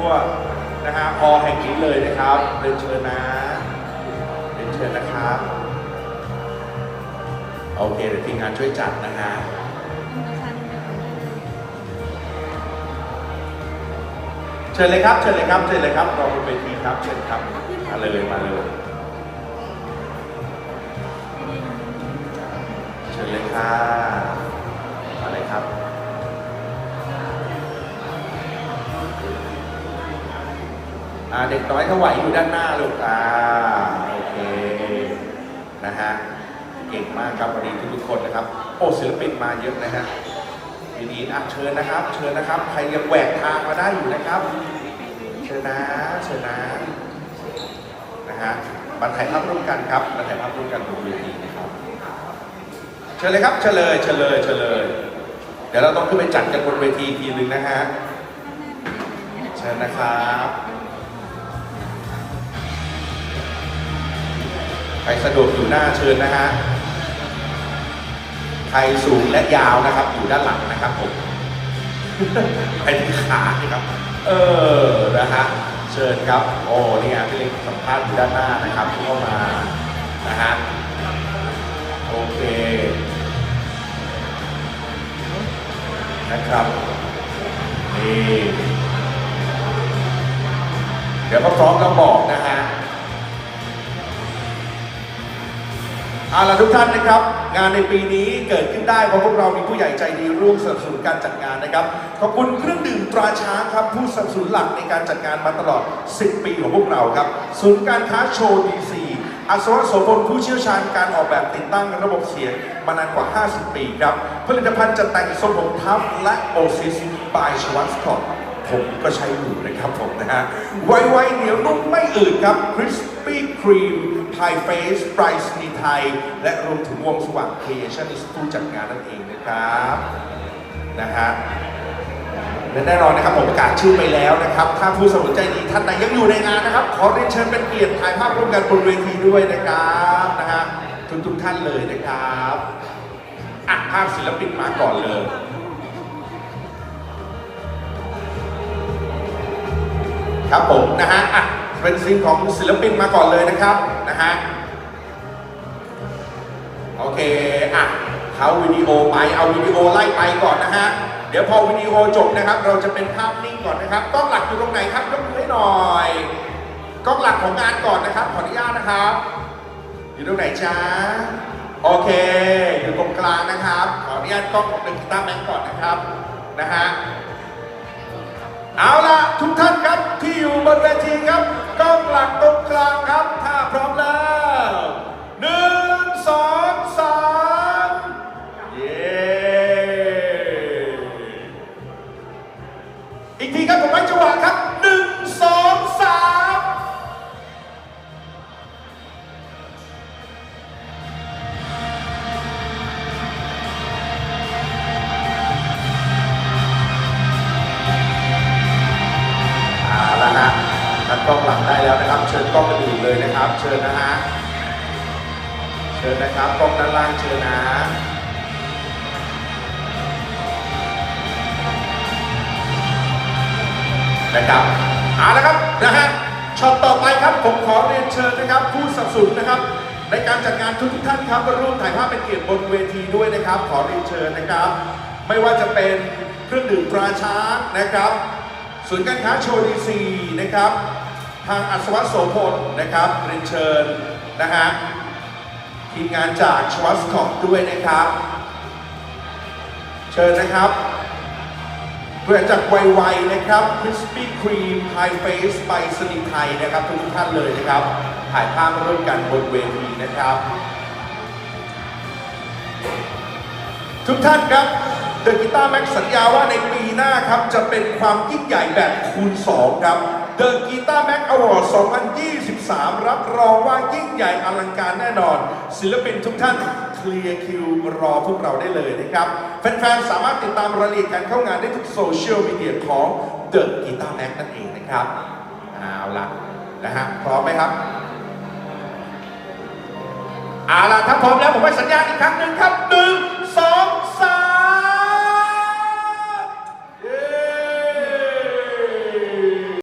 ทั่วนะฮะฮอลล์แห่งนี้เลยนะครับเรียนเชิญนะเรียนเชิญนะครับโอเคเดี๋ยวทีมงานช่วยจัดนะฮะเชิญเลยครับเชิญเลยครับเชิญเลยครับรอบนเวทีครับเชิญครับมาเลยมาเลยเชิญเลยค่ะม อ่าเด็กน้อยถวายอยู่ด้านหน้าลูกอ่าโอเคนะฮะเก่งมากครับวันนี้ทุกๆคนนะครับโอ้ศิลปินมาเยอะนะฮะทีนี้อะเชิญนะครับ เชิญนะครับ ใครยังแหวกทางมาได้อยู่นะครับ เชิญนะเชิญนะนะฮะมาถ่ายภาพร่วมกันครับมาถ่ายภาพร่วมกันบนเวทีนะครับ เชิญเลยครับเชิญเลยเชิญเลยเชิญเลยเดี๋ยวเราต้องขึ้นไปจัดกันบนเวทีทีหนึ่งนะฮะเชิญนะครับ ใครสะดวกอยู่หน้าเชิญนะฮะใครสูงและยาวนะครับ อยู่ด้านหลังนะครับผมไปที่ขาครับ เออนะฮะเชิญครับ โอ้นี่ไงพี่เล็กสัมภาษณ์อยู่ด้านหน้านะครับเข้ามานะฮะโอเคนะครับนี่เดี๋ยวก็พร้อมแล้วบอกนะฮะ เอาละทุกท่านนะครับ งานในปีนี้เกิดขึ้นได้เพราะพวกเรามีผู้ใหญ่ใจดีร่วมสนับสนุนการจัดงานนะครับ ขอบคุณเครื่องดื่มตราช้างครับ ผู้สนับสนุนหลักในการจัดงานมาตลอด 10 ปีของพวกเราครับศูนย์การค้าโชว์ดีซีอัศวะโสพลผู้เชี่ยวชาญการออกแบบติดตั้งระบบเสียงมานานกว่า 50 ปีครับ ผลิตภัณฑ์จัดแต่งทรงผมทับและโอซิสบายชวัสคอตผมก็ใช้อยู่นะครับผมนะฮะไวๆเหนียวนุ่มไม่ อืดครับ Crispy Cream Thai Face ไ i รซ์นีไทย และรวมถึงวงสว่าง Creationist ผู้จัดงานนั่นเองนะครับ นะฮะและแน่นอนนะครับผมประกาศชื่อไปแล้วนะครับ ถ้าผู้สนใจดีท่านไหนยังอยู่ในงานนะครับ ขอเรียนเชิญเป็นเกียรติถ่ายภาพร่วมกันบนเวทีด้วยนะครับนะฮะทุกทุกท่านเลยนะครับอะภาพศิลปินมาก่อนเลยครับผมนะฮะอะ เป็นซีนของศิลปินมาก่อนเลยนะครับนะฮะโอเคอะเขาวิดีโอไปเอาวิดีโอไล่ไปก่อนนะฮะเดี๋ยวพอวิดีโอจบนะครับ เราจะเป็นภาพนิ่งก่อนนะครับกล้องหลักอยู่ตรงไหนครับยกมือให้หน่อยกล้องหลักของงานก่อนนะครับ ขออนุญาตนะครับ อยู่ตรงไหนจ้าโอเค อยู่ตรงกลางนะครับ ขออนุญาตกล้องของหนึ่งกีตาร์แมนก่อนนะครับนะฮะเอาล่ะทุกท่านครับ ที่อยู่บนเวทีครับกล้องหลักตรงกลางครับ ถ้าพร้อมแล้ว กล้องหลังได้แล้วนะครับ เชิญกล้องอื่นเลยนะครับ เชิญนะฮะ เชิญนะครับกล้องด้านล่างเชิญนะนะครับเอาละครับนะฮะช็อตต่อไปครับผมขอเรียนเชิญนะครับผู้สับสนนนะครับ ในการจัดงานทุกท่านครับมาร่วมถ่ายภาพเป็นเกียรติบนเวทีด้วยนะครับ ขอเรียนเชิญนะครับ ไม่ว่าจะเป็นเครื่องดื่มตราช้านะครับศูนย์การค้าโชว์ดีซีนะครับ ทางอัศวโสพลนะครับเรียนเชิญนะฮะทีมงานจากชวัสคอปด้วยนะครับ เชิญนะครับเพื่อจากไวๆนะครับ Crispy Cream High Face ไปสนิทไทยนะครับทุกท่านเลยนะครับ ถ่ายภาพร่วมกันบนเวทีนะครับ ทุกท่านครับ The Guitar Max สัญญาว่าในปีหน้าครับ จะเป็นความยิ่งใหญ่แบบคูณ 2 ครับ The Guitar Max Award 2023 รับรองว่ายิ่งใหญ่อลังการแน่นอน ศิลปินทุกท่านเคลียร์คิวรอพวกเราได้เลยนะครับ แฟนๆ สามารถติดตามรายละเอียดการเข้างานได้ทุกโซเชียลมีเดียของ The Guitar Max นั่นเองนะครับ เอาล่ะนะฮะพร้อมไหมครับเอาล่ะถ้าพร้อมแล้วผมให้สัญญาณอีกครั้งหนึ่งครับหนึ่งสอง